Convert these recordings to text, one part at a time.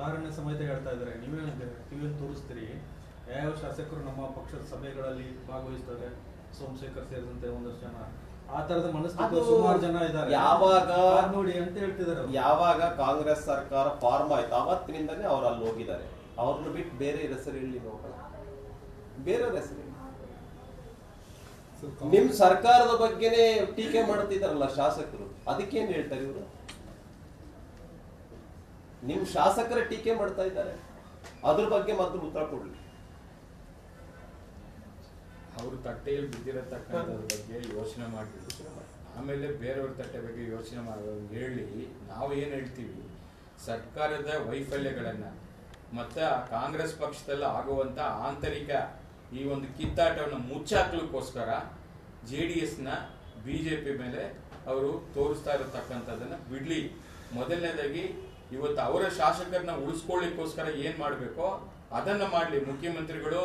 ಉದಾಹರಣೆ ಸಮೇತ ಹೇಳ್ತಾ ಇದ್ದಾರೆ. ನೀವೇ ನೀವೇನು ತೋರಿಸ್ತೀರಿ. ಯಾವ ಶಾಸಕರು ನಮ್ಮ ಪಕ್ಷದ ಸಭೆಗಳಲ್ಲಿ ಭಾಗವಹಿಸ್ತಾರೆ? ಸೋಮಶೇಖರ್ ಸೇರಿದಂತೆ ಒಂದಷ್ಟು ಜನ. ಆ ತರದ ಮನಸ್ಥಿತಿ ಸುಮಾರು ಜನ ಇದ್ದಾರೆ. ಯಾವಾಗ- ನೋಡಿ ಅಂತ ಹೇಳ್ತಿದ್ದಾರೆ ಯಾವಾಗ ಕಾಂಗ್ರೆಸ್ ಸರ್ಕಾರ ಫಾರ್ಮ್ ಆಯ್ತು ಅವತ್ತಿನಿಂದನೇ ಅವ್ರು ಅಲ್ಲಿ ಹೋಗಿದ್ದಾರೆ. ಅವ್ರನ್ನ ಬಿಟ್ಟು ಬೇರೆ ಹೆಸರು ಹೋಗಲ್ಲ ಬೇರೆ ಹೆಸರು. ನಿಮ್ ಸರ್ಕಾರದ ಬಗ್ಗೆನೇ ಟೀಕೆ ಮಾಡ್ತಿದಾರಲ್ಲ ಶಾಸಕರು. ಅದಕ್ಕೇನ್ ಹೇಳ್ತಾರೆ ಇವರು? ನಿಮ್ ಶಾಸಕರ ಟೀಕೆ ಮಾಡ್ತಾ ಇದ್ದಾರೆ. ಅದ್ರ ಬಗ್ಗೆ ಮಾತ್ರ ಉತ್ತರ ಕೊಡ್ಲಿ. ಅವರು ತಟ್ಟೆಯಲ್ಲಿ ಬಿದ್ದಿರತಕ್ಕಂಥದ್ರ ಬಗ್ಗೆ ಯೋಚನೆ ಮಾಡಿ ಆಮೇಲೆ ಬೇರೆಯವ್ರ ತಟ್ಟೆ ಬಗ್ಗೆ ಯೋಚನೆ ಮಾಡೋ ಹೇಳಿ, ನಾವು ಏನು ಹೇಳ್ತೀವಿ? ಸರ್ಕಾರದ ವೈಫಲ್ಯಗಳನ್ನು ಮತ್ತು ಕಾಂಗ್ರೆಸ್ ಪಕ್ಷದಲ್ಲಿ ಆಗುವಂತ ಆಂತರಿಕ ಈ ಒಂದು ಕಿತ್ತಾಟವನ್ನು ಮುಚ್ಚಾಕ್ಲಿಕ್ಕೋಸ್ಕರ ಜೆ ಡಿ ಎಸ್ನ ಬಿ ಜೆ ಪಿ ಮೇಲೆ ಅವರು ತೋರಿಸ್ತಾ ಇರತಕ್ಕಂಥದ್ದನ್ನು ಬಿಡ್ಲಿ. ಮೊದಲನೇದಾಗಿ ಇವತ್ತು ಅವರ ಶಾಸಕರನ್ನ ಉಳಿಸ್ಕೊಳ್ಳಿಕ್ಕೋಸ್ಕರ ಏನ್ ಮಾಡಬೇಕೋ ಅದನ್ನ ಮಾಡಲಿ. ಮುಖ್ಯಮಂತ್ರಿಗಳು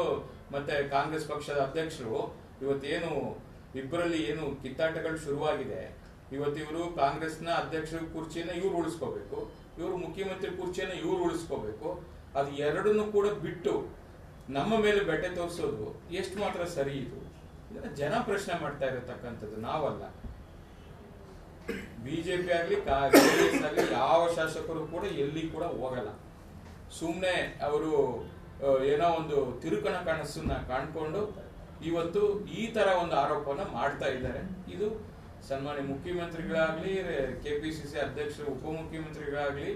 ಮತ್ತೆ ಕಾಂಗ್ರೆಸ್ ಪಕ್ಷದ ಅಧ್ಯಕ್ಷರು ಇವತ್ತೇನು ಇಬ್ಬರಲ್ಲಿ ಏನು ಕಿತ್ತಾಟಗಳು ಶುರುವಾಗಿದೆ. ಇವತ್ತು ಇವರು ಕಾಂಗ್ರೆಸ್ನ ಅಧ್ಯಕ್ಷರ ಕುರ್ಚಿಯನ್ನ ಇವ್ರು ಉಳಿಸ್ಕೋಬೇಕು. ಇವರು ಮುಖ್ಯಮಂತ್ರಿ ಕುರ್ಚಿಯನ್ನ ಇವ್ರು ಉಳಿಸ್ಕೋಬೇಕು. ಅದು ಎರಡನ್ನೂ ಕೂಡ ಬಿಟ್ಟು ನಮ್ಮ ಮೇಲೆ ಬೆಟ್ಟೆ ತೋರಿಸೋದು ಎಷ್ಟು ಮಾತ್ರ ಸರಿ ಇದು. ಇದನ್ನ ಜನ ಪ್ರಶ್ನೆ ಮಾಡ್ತಾ ಇರತಕ್ಕಂಥದ್ದು, ನಾವಲ್ಲ. ಬಿಜೆಪಿ ಆಗಲಿ ಕಾಂಗ್ರೆಸ್ ಆಗಲಿ ಯಾವ ಶಾಸಕರು ಕೂಡ ಎಲ್ಲಿ ಕೂಡ ಹೋಗಲ್ಲ. ಸುಮ್ಮನೆ ಅವರು ಏನೋ ಒಂದು ತಿರುಕಣ ಕನಸನ್ನ ಕಾಣ್ಕೊಂಡು ಇವತ್ತು ಈ ತರ ಒಂದು ಆರೋಪವನ್ನ ಮಾಡ್ತಾ ಇದ್ದಾರೆ. ಇದು ಸನ್ಮಾನ್ಯ ಮುಖ್ಯಮಂತ್ರಿಗಳಾಗ್ಲಿ ಸಿ ಅಧ್ಯಕ್ಷರು ಉಪಮುಖ್ಯಮಂತ್ರಿಗಳಾಗ್ಲಿ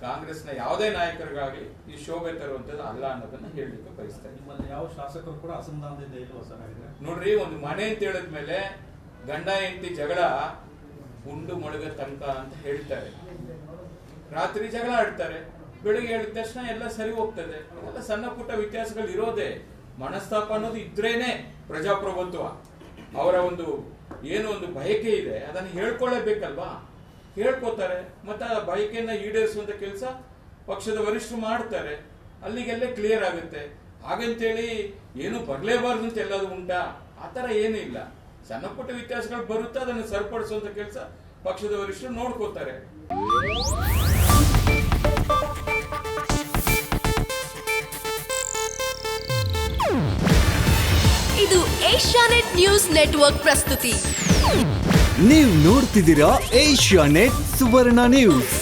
ಕಾಂಗ್ರೆಸ್ನ ಯಾವುದೇ ನಾಯಕರಿಗಾಗ್ಲಿ ಈ ಶೋಭೆ ತರುವಂತದ್ದು ಅಲ್ಲ ಅನ್ನೋದನ್ನ ಹೇಳಲಿಕ್ಕೆ ಬಯಸ್ತಾರೆ ನಿಮ್ಮಲ್ಲಿ ಯಾವ ಶಾಸಕರು ಕೂಡ ಅಸಮಾಧಾನದಿಂದ ನೋಡ್ರಿ ಒಂದು ಮನೆ ಅಂತ ಹೇಳಿದ್ಮೇಲೆ ಗಂಡ ಹೆಂಡತಿ ಜಗಳ ಉಂಡು ಮೊಳಗ ತನಕ ಅಂತ ಹೇಳ್ತಾರೆ. ರಾತ್ರಿ ಜಗಳ ಆಡ್ತಾರೆ. ಬೆಳಿಗ್ಗೆ ಹೇಳಿದ ತಕ್ಷಣ ಎಲ್ಲ ಸರಿ ಹೋಗ್ತದೆ. ಸಣ್ಣ ಪುಟ್ಟ ವ್ಯತ್ಯಾಸಗಳು ಇರೋದೇ. ಮನಸ್ತಾಪ ಅನ್ನೋದು ಇದ್ರೇನೆ ಪ್ರಜಾಪ್ರಭುತ್ವ. ಅವರ ಒಂದು ಏನು ಒಂದು ಬಯಕೆ ಇದೆ, ಅದನ್ನು ಹೇಳ್ಕೊಳ್ಳೇಬೇಕಲ್ವಾ? ಹೇಳ್ಕೊತಾರೆ, ಮತ್ತೆ ಆ ಬಯಕೆಯನ್ನ ಈಡೇರಿಸುವಂತ ಕೆಲಸ ಪಕ್ಷದ ವರಿಷ್ಠರು ಮಾಡ್ತಾರೆ. ಅಲ್ಲಿಗೆಲ್ಲ ಕ್ಲಿಯರ್ ಆಗುತ್ತೆ. ಹಾಗಂತೇಳಿ ಏನು ಬರ್ಲೇಬಾರ್ದು ಅಂತ ಎಲ್ಲಾದ್ರು ಉಂಟಾ? ಆತರ ಏನೂ ಇಲ್ಲ ಸಣ್ಣ ಪುಟ್ಟ ವ್ಯತ್ಯಾಸಗಳು ಬರುತ್ತೆ ಅದನ್ನು ಸರಿಪಡಿಸುವಂತ ಕೆಲಸ ಪಕ್ಷದ ವರಿಷ್ಠರು ನೋಡ್ಕೋತಾರೆ ಇದು ಏಷ್ಯಾನೆಟ್ ನ್ಯೂಸ್ ನೆಟ್ವರ್ಕ್ ಪ್ರಸ್ತುತಿ. ನೀವು ನೋಡ್ತಿದ್ದೀರಾ ಏಷ್ಯಾ ನೆಟ್ ಸುವರ್ಣ ನ್ಯೂಸ್.